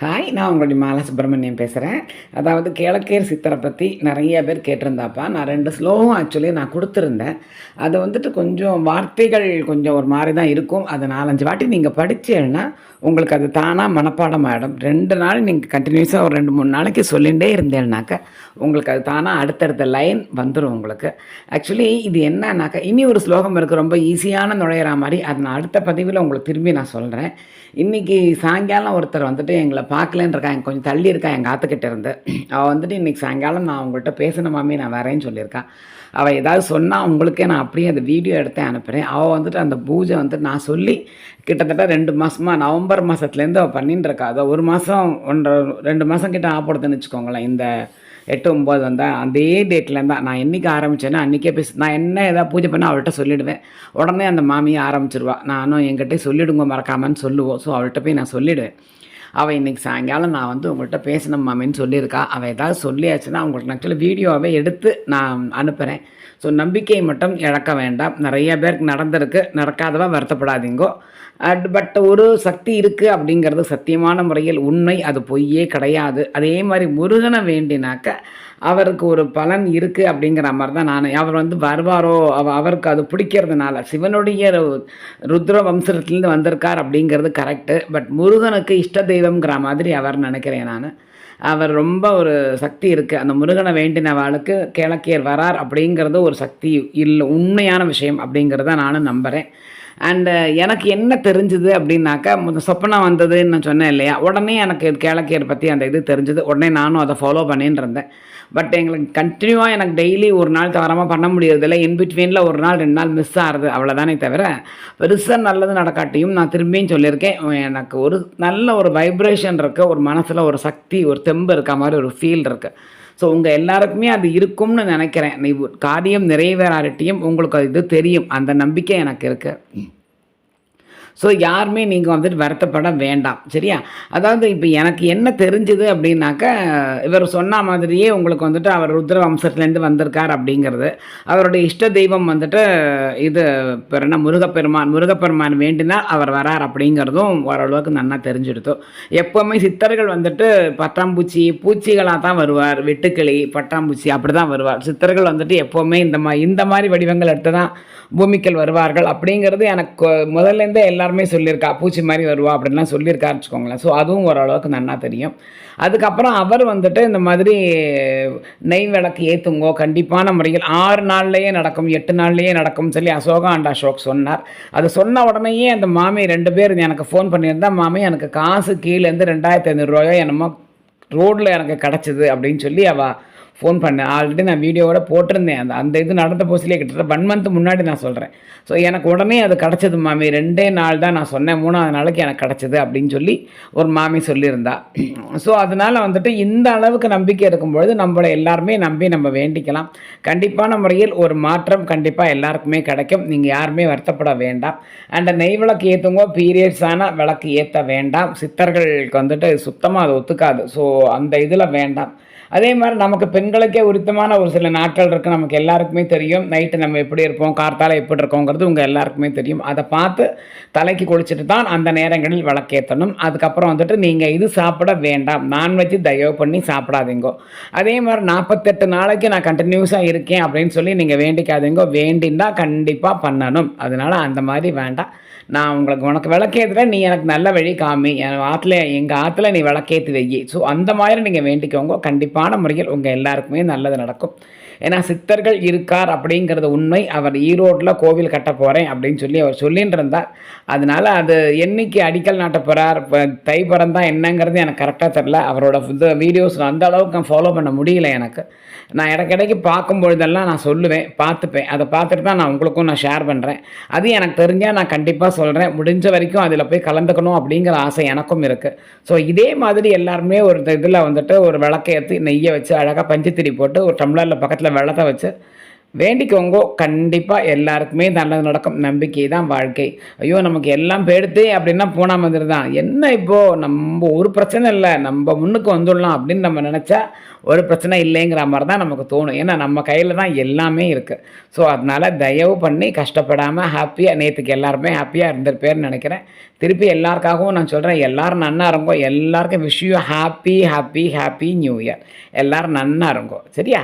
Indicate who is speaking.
Speaker 1: Hi நான் உங்களுடைய மாலா சுப்பிரமணியம் பேசுகிறேன் அதாவது கிழக்கேர் சித்தரை பற்றி நிறைய பேர் கேட்டிருந்தாப்பா. நான் ரெண்டு ஸ்லோகம் ஆக்சுவலி நான் கொடுத்துருந்தேன். அது வந்துட்டு கொஞ்சம் வார்த்தைகள் கொஞ்சம் ஒரு மாதிரி தான் இருக்கும். அது நாலஞ்சு வாட்டி நீங்கள் படித்தேன்னா உங்களுக்கு அது தானாக மனப்பாடம் ஆகிடும் ரெண்டு நாள் நீங்கள் கண்டினியூஸாக ஒரு ரெண்டு மூணு நாளைக்கு சொல்லிகிட்டே இருந்தேன்னாக்கா உங்களுக்கு அது தானாக அடுத்தடுத்த லைன் வந்துடும் உங்களுக்கு. ஆக்சுவலி இது என்னன்னாக்கா இனி ஒரு ஸ்லோகம் இருக்குது ரொம்ப ஈஸியான நுழையிற மாதிரி. அது நான் அடுத்த பதிவில் உங்களுக்கு திரும்பி நான் சொல்கிறேன் இன்றைக்கி சாயங்காலம் ஒருத்தர் வந்துட்டு எங்களை பார்க்கலன்னு இருக்கா கொஞ்சம் தள்ளி இருக்கா எங்கள் ஆத்துக்கிட்ட இருந்து. அவள் வந்துட்டு இன்றைக்கி சாயங்காலம் நான் உங்கள்கிட்ட பேசணுமாமே நான் வரேன்னு சொல்லியிருக்கான் அவள் ஏதாவது சொன்னால் உங்களுக்கே நான் அப்படியே அந்த வீடியோ எடுத்து அனுப்புகிறேன் அவள் வந்துட்டு அந்த பூஜை வந்துட்டு நான் சொல்லி கிட்டத்தட்ட ரெண்டு மாதமாக நவம்பர் மாதத்துலேருந்து அவள் பண்ணின்னு இருக்கா அதை ஒரு மாதம் ஒன்றரை ரெண்டு மாதம் கிட்ட ஆப்படுதுன்னு வச்சுக்கோங்களேன். இந்த எட்டு ஒம்பது வந்தால் அதே டேட்லேருந்து தான். நான் என்றைக்கு ஆரம்பித்தேன்னா அன்றைக்கே பேச நான் என்ன ஏதாவது பூஜை பண்ணால் அவள்கிட்ட சொல்லிவிடுவேன் உடனே அந்த மாமியை ஆரம்பிச்சிருவா. நானும் என்கிட்ட சொல்லிவிடுங்க மறக்காமன்னு சொல்லுவோம். ஸோ அவள்கிட்ட போய் நான் சொல்லிவிடுவேன் அவள் இன்றைக்கி சாயங்காலம் நான் வந்து உங்கள்கிட்ட பேசணும் மாமின்னு சொல்லியிருக்கா. அவள் ஏதாவது சொல்லியாச்சுன்னா அவங்களுக்கு ஆக்சுவலி வீடியோவை எடுத்து நான் அனுப்புகிறேன் ஸோ நம்பிக்கையை மட்டும் இழக்க வேண்டாம். நிறைய பேருக்கு நடந்திருக்கு. நடக்காதவா வருத்தப்படாதீங்கோ. அட் பட் ஒரு சக்தி இருக்குது அப்படிங்கிறது சத்தியமான முறையில் உண்மை. அது பொய்யே கிடையாது. அதே மாதிரி முருகனை வேண்டினாக்க அவருக்கு ஒரு பலன் இருக்குது அப்படிங்கிற மாதிரி தான் நான். அவர் வந்து வருவாரோ? அவ அவருக்கு அது பிடிக்கிறதுனால சிவனுடைய ருத்ர வம்சத்துலேருந்து வந்திருக்கார் அப்படிங்கிறது கரெக்டு பட் முருகனுக்கு இஷ்ட தெய்வம்ங்கிற மாதிரி அவர் நினைக்கிறேன் நான். அவர் ரொம்ப ஒரு சக்தி இருக்குது அந்த முருகனை வேண்டினவாளுக்கு கிழக்கியர் வரார் அப்படிங்கிறது ஒரு சக்தி இல்லை உண்மையான விஷயம் அப்படிங்கிறத நானும் நம்புகிறேன் அண்டு எனக்கு என்ன தெரிஞ்சுது அப்படின்னாக்கா முத சொப்பனம் வந்ததுன்னு நான் சொன்னேன் இல்லையா? உடனே எனக்கு கேளக்கியர் பற்றி அந்த இது தெரிஞ்சுது. உடனே நானும் அதை ஃபாலோ பண்ணின்னு இருந்தேன். பட் எங்களுக்கு கண்டினியூவாக எனக்கு டெய்லி ஒரு நாள் தவறாமல் பண்ண முடியறதில்ல. இன்பிட்வீனில் ஒரு நாள் ரெண்டு நாள் மிஸ் ஆகுது அவ்வளோதானே தவிர பெருசாக நல்லது நடக்காட்டியும் நான் திரும்பியும் சொல்லியிருக்கேன். எனக்கு ஒரு நல்ல ஒரு வைப்ரேஷன் இருக்குது ஒரு மனசில் ஒரு சக்தி ஒரு தெம்பு இருக்க மாதிரி ஒரு ஃபீல் இருக்குது ஸோ உங்கள் எல்லாருக்குமே அது இருக்கும்னு நினைக்கிறேன். நீ காரியம் நிறைவேறாட்டியும் உங்களுக்கு அது இது தெரியும். அந்த நம்பிக்கை எனக்கு இருக்குது ஸோ யாருமே நீங்கள் வந்துட்டு வருத்தப்பட வேண்டாம். சரியா? அதாவது இப்போ எனக்கு என்ன தெரிஞ்சுது அப்படின்னாக்கா இவர் சொன்ன மாதிரியே உங்களுக்கு வந்துட்டு அவர் ருத்ர வம்சத்துலேருந்து வந்திருக்கார் அப்படிங்கிறது. அவருடைய இஷ்ட தெய்வம் வந்துட்டு இது என்ன முருகப்பெருமான் முருகப்பெருமான் வேண்டினால் அவர் வரார் அப்படிங்கிறதும் ஓரளவுக்கு நல்லா தெரிஞ்சுடுத்து. எப்போவுமே சித்தர்கள் வந்துட்டு பட்டாம்பூச்சி பூச்சிகளாக தான் வருவார். வெட்டுக்கிளி பட்டாம்பூச்சி அப்படி தான் வருவார். சித்தர்கள் வந்துட்டு எப்போவுமே இந்த மாதிரி இந்த மாதிரி வடிவங்கள் எடுத்து தான் பூமிக்கல் வருவார்கள் அப்படிங்கிறது எனக்கு முதல்லேருந்தே எல்லாருமே சொல்லியிருக்கா பூச்சி மாதிரி வருவா அப்படின்லாம் சொல்லியிருக்காரு வச்சுக்கோங்களேன். ஸோ அதுவும் ஓரளவுக்கு நன்னா தெரியும். அதுக்கப்புறம் அவர் வந்துட்டு இந்த மாதிரி நெய் விளக்கு ஏற்றுங்கோ கண்டிப்பான முறையில் ஆறு நாள்லேயே நடக்கும் எட்டு நாள்லேயே நடக்கும் சொல்லி அசோகா அண்ட் அசோக் சொன்னார். அது சொன்ன உடனேயே அந்த மாமி ரெண்டு பேர் எனக்கு ஃபோன் பண்ணியிருந்தா மாமி எனக்கு காசு கீழேருந்து ரெண்டாயிரத்தி ஐநூறுரூவாயோ என்னமோ ரோட்டில் எனக்கு கிடச்சிது அப்படின்னு சொல்லி அவள் ஃபோன் பண்ணேன் ஆல்ரெடி நான் வீடியோவோட போட்டிருந்தேன். அந்த அந்த இது நடந்த போஸ்ட்லேயே கிட்டத்தட்ட ஒன் மந்த் முன்னாடி நான் சொல்கிறேன் ஸோ எனக்கு உடனே அது கிடச்சது மாமி ரெண்டே நாள் தான் நான் சொன்னேன். மூணாவது நாளைக்கு எனக்கு கிடச்சிது அப்படின்னு சொல்லி ஒரு மாமி சொல்லியிருந்தா. ஸோ அதனால் வந்துட்டு இந்த அளவுக்கு நம்பிக்கை இருக்கும்பொழுது நம்மளை எல்லாருமே நம்பி நம்ம வேண்டிக்கலாம். கண்டிப்பான முறையில் ஒரு மாற்றம் கண்டிப்பாக எல்லாருக்குமே கிடைக்கும். நீங்கள் யாருமே வருத்தப்பட வேண்டாம். அண்ட் நெய் விளக்கு ஏற்றுங்கோ பீரியட்ஸான விளக்கு ஏற்ற வேண்டாம். சித்தர்களுக்கு வந்துட்டு சுத்தமாக அது ஒத்துக்காது. ஸோ அந்த இதில் வேண்டாம். அதே மாதிரி நமக்கு பெண் பெண்களுக்கே உரித்தமான ஒரு சில நாட்கள் இருக்குது நமக்கு எல்லாருக்குமே தெரியும். நைட்டு நம்ம எப்படி இருப்போம்? கார்த்தால எப்படி இருக்கோங்கிறது உங்கள் எல்லாருக்குமே தெரியும். அதை பார்த்து தலைக்கு குளிச்சுட்டு தான் அந்த நேரங்களில் விளக்கேற்றணும் அதுக்கப்புறம் வந்துட்டு நீங்கள் இது சாப்பிட வேண்டாம். நான்வெஜ் தயவு பண்ணி சாப்பிடாதீங்கோ. அதே மாதிரி நாற்பத்தெட்டு நாளைக்கு நான் கண்டினியூஸாக இருக்கேன் அப்படின்னு சொல்லி நீங்கள் வேண்டிக்காதீங்கோ. வேண்டின்னா கண்டிப்பாக பண்ணணும். அதனால அந்த மாதிரி வேண்டாம். நான் உங்களுக்கு உனக்கு விளக்கேற்றுறேன் நீ எனக்கு நல்ல வழி காமி. என் ஆற்றுல எங்கள் ஆற்றுல நீ விளக்கேற்றி வை ஸோ அந்த மாதிரி நீங்கள் வேண்டிக்கோங்க. கண்டிப்பான முறையில் உங்கள் எல்லாருக்குமே நல்லது நடக்கும். ஏன்னா சித்தர்கள் இருக்கார் அப்படிங்கிறது உண்மை. அவர் ஈரோட்டில் கோவில் கட்ட போகிறேன் அப்படின்னு சொல்லி அவர் சொல்லின்னு இருந்தார் அதனால அது என்னைக்கு அடிக்கல் நாட்ட போகிறார் இப்போ தை பிறந்தா என்னங்கிறது எனக்கு கரெக்டாக தெரில அவரோட இது வீடியோஸ் அந்த அளவுக்கு நான் ஃபாலோ பண்ண முடியல எனக்கு. நான் இடைக்கிடைக்கு பார்க்கும்பொழுதெல்லாம் நான் சொல்லுவேன் பார்த்துப்பேன். அதை பார்த்துட்டு தான் நான் உங்களுக்கும் நான் ஷேர் பண்ணுறேன் அது எனக்கு தெரிஞ்சால் நான் கண்டிப்பாக சொல்கிறேன் முடிஞ்ச வரைக்கும் அதில் போய் கலந்துக்கணும் அப்படிங்கிற ஆசை எனக்கும் இருக்குது ஸோ இதே மாதிரி எல்லாருமே ஒரு இதில் வந்துட்டு ஒரு விளக்கை ஏற்றி நெய்யை வச்சு அழகாக பஞ்சுத்திரி போட்டு ஒரு டம்ளரில் பக்கத்தில் வெள்ளத்தை வச்சு வேண்டிக்கோங்கோ. கண்டிப்பாக எல்லாருக்குமே நல்லது நடக்கும். நம்பிக்கை தான் வாழ்க்கை. ஐயோ நமக்கு எல்லாம் போயிடுதே அப்படின்னா பூனா மந்திரி தான். என்ன இப்போது நம்ம ஒரு பிரச்சனை இல்லை. நம்ம முன்னுக்கு வந்துடலாம் அப்படின்னு நம்ம நினச்சா ஒரு பிரச்சனை இல்லைங்கிற மாதிரி தான் நமக்கு தோணும். ஏன்னா நம்ம கையில் தான் எல்லாமே இருக்குது ஸோ அதனால் தயவு பண்ணி கஷ்டப்படாமல் ஹாப்பியாக நேற்றுக்கு எல்லாருமே ஹாப்பியாக இருந்திருப்பேன்னு நினைக்கிறேன். திருப்பி எல்லாருக்காகவும் நான் சொல்கிறேன் எல்லாரும் நன்னா இருங்கோ. எல்லாருக்கும் விஷயம் happy happy happy new year எல்லாரும் நன்னா இருங்கோ. சரியா?